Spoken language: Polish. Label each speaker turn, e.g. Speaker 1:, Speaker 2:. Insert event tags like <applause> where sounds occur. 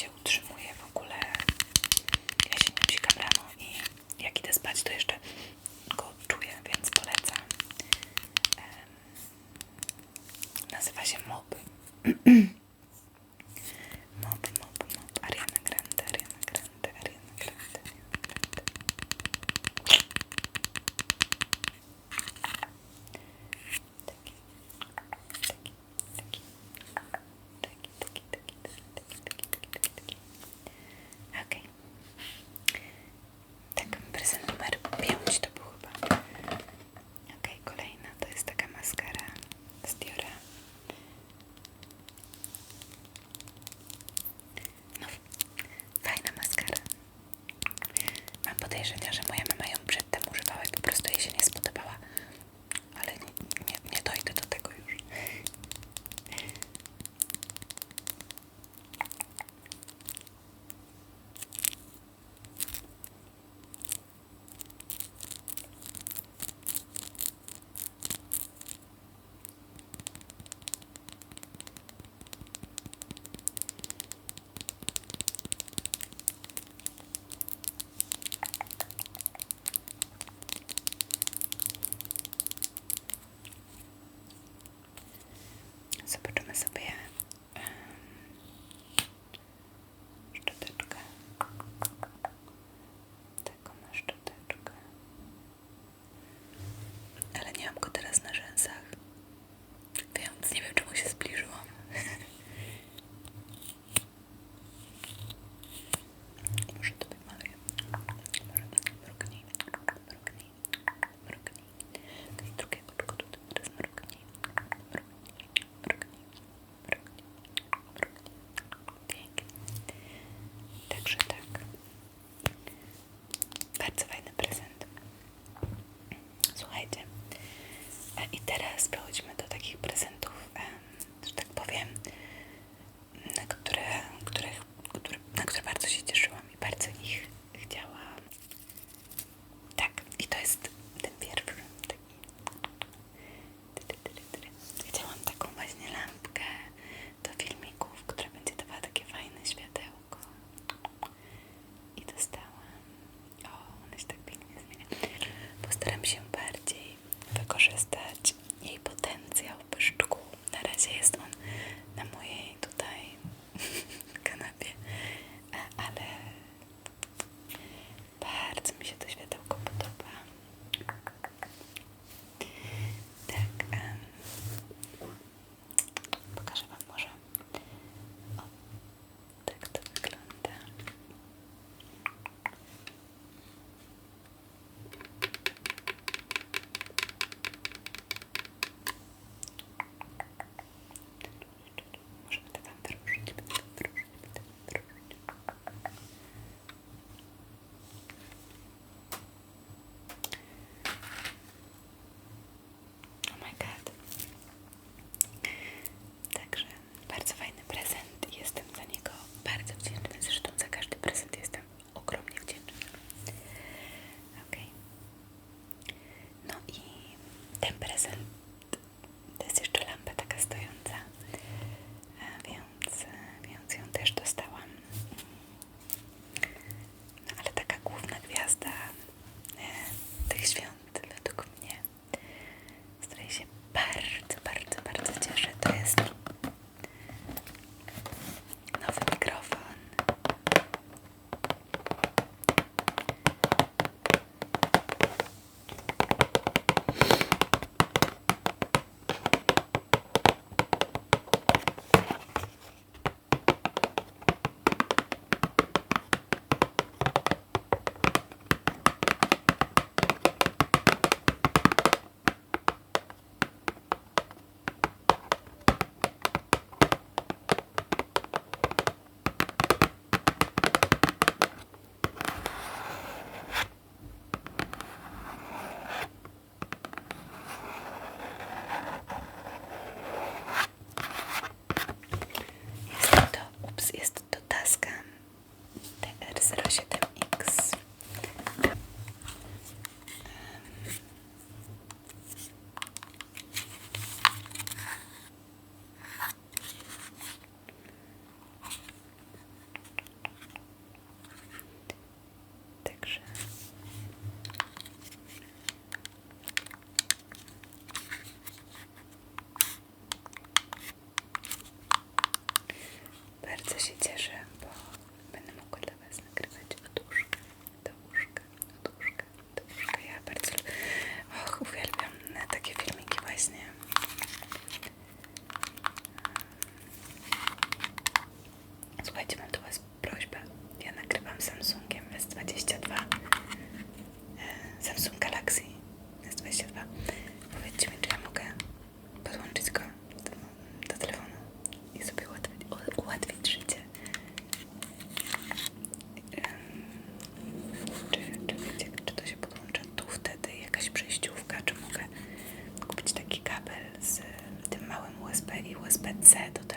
Speaker 1: się utrzymuje w ogóle. Ja się nie psikam rano i jak idę spać, to jeszcze go czuję, więc polecam. Nazywa się Mob. <clears throat> Лежить даже моя pueden presentar But said.